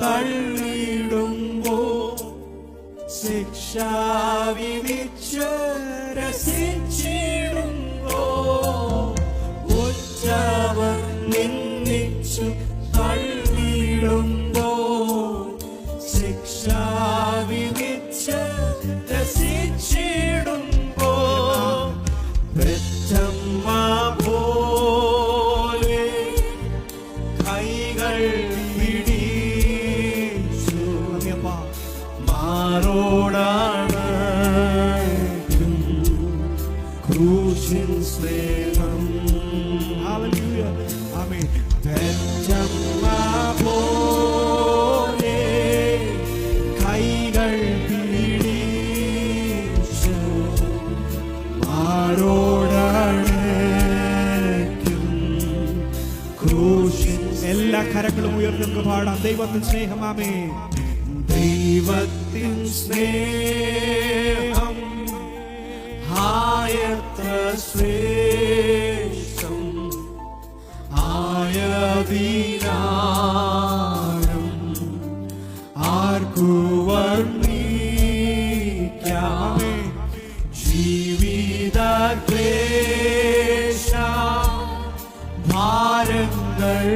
തള്ളിയിടുമ്പോ ശിക്ഷ ക്രൂശിൻ ഹല്ലേലൂയ ആമേൻ പെറ്റമ്മ പോലെ കൈകൾ പിടിച്ചു മാറോടണയ്ക്കും ക്രൂശിൻ എല്ലാ കരങ്ങളും ഉയർന്നു പാടാം. ദൈവത്തിൻ സ്നേഹമാമേ ദൈവത്തിൻ സ്നേഹം. ആയത്ര ശ്രേഷ്ഠം ആയതിനാരം ആർക്കു വർണിക്കാം ജീവിത ക്ലേശ ഭാരങ്ങൾ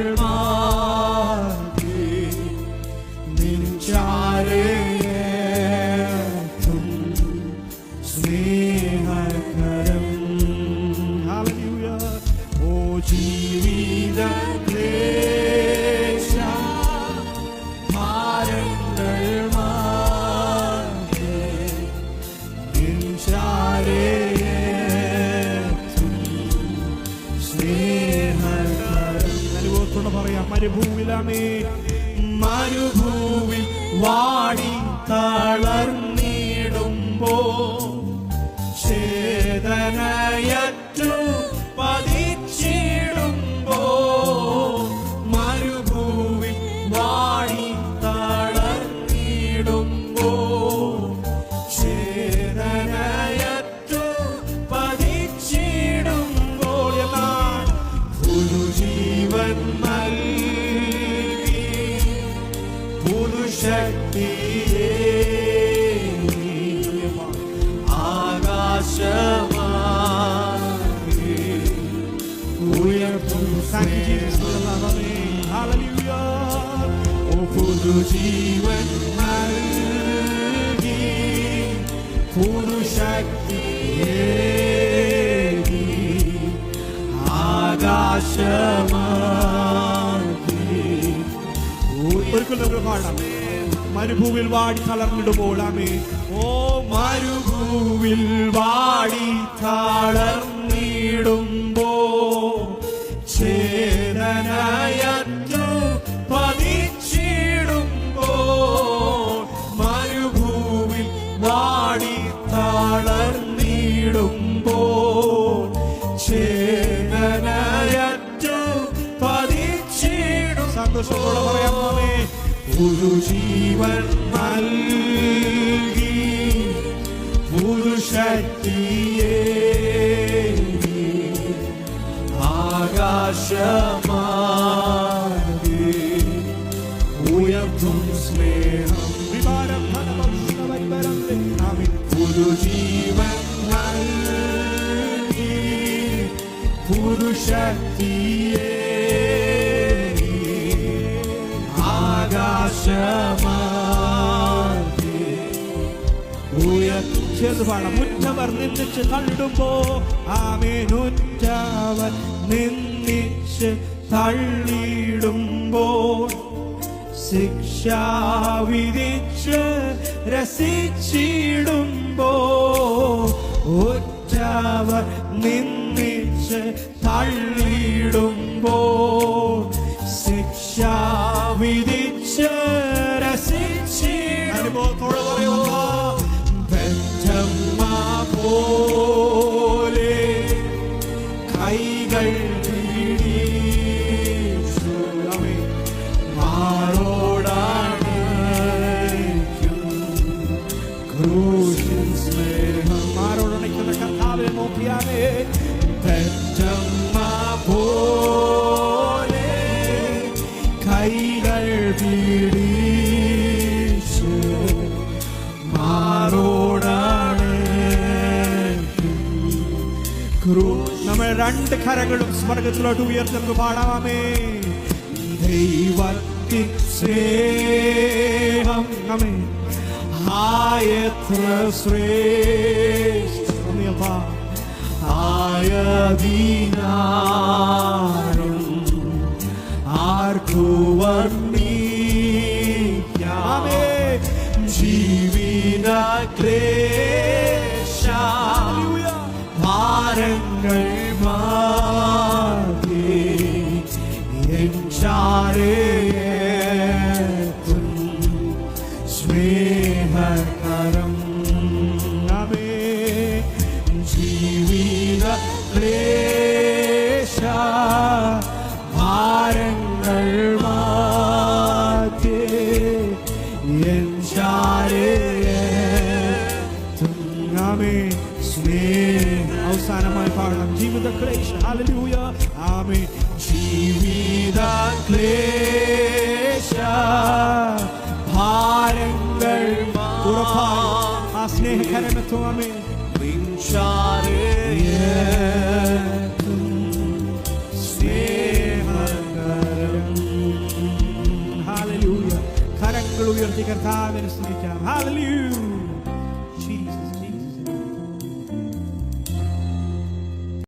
പറയാം മരുഭൂമിലാമേ മരുഭൂവിൽ വാടി ഉയർത്തും Thank you, Jesus, for സ്നേഹം. your love. Amen. Hallelujah. ഓ പുതുജീവൻ നൽകി പുതുശക്തിയെ ആകാശമാകെ ഒരിക്കൽ നമുക്ക് പാടാം മരുഭൂമിയിൽ വാടി തളർന്നിടുമ്പോൾ ആമേ ഓ മരുഭൂവിൽ വാടി തളർന്നിടുമ്പോ മരുഭൂവിൽ വാടി തളർന്നിടുമ്പോ ചേതനയറ്റു പതിച്ചിടും. സന്തോഷത്തോടെ പറയാമേ ഒരു ജീവൻ നൽകി പുരുഷക്തിയെ ആകാശമാ ഉയർത്തും സ്നേഹം. ആകാശമാകെ ഉയർത്തും ചേർന്ന് പാടാം ഉറ്റവർ നിന്നിച്ച് തള്ളിടുമ്പോ ആമേനുറ്റവർ നിന്നിച്ച് തള്ളിയിടുമ്പോൾ ശിക്ഷ വിധിച്ച് രസിച്ചിടുമ്പോ ഒറ്റവർ നിന്നിച്ച് കൈകൾ പിടിച്ച് മാറോടാണ്. നമ്മൾ രണ്ട് കരങ്ങളും സ്വർഗത്തിലോട്ട് ഉയർത്തി നമുക്ക് പാടാമേ. ദൈവത്തിൻ സ്നേഹം നമ്മെ ആയത്ര ശ്രേഷ്ഠ. ആയതീനാ വർണിക്കാമേ ജീവിത ക്ലേശ ഭാരങ്ങൾ സ്നേഹകരം. ജീവിത ക്ലേശ എൻ ചാരേത്തുങ്ങാമേ സ്നേഹ. അവസാനമായി പാടണം. ജീവിത ക്ലേശ ഹല്ലേലൂയ ആമേ ജീവിത ക്ലേശ കരങ്ങൾ ഉയർത്തി കർത്താവിനെ സ്തുതിക്കാം. Jesus.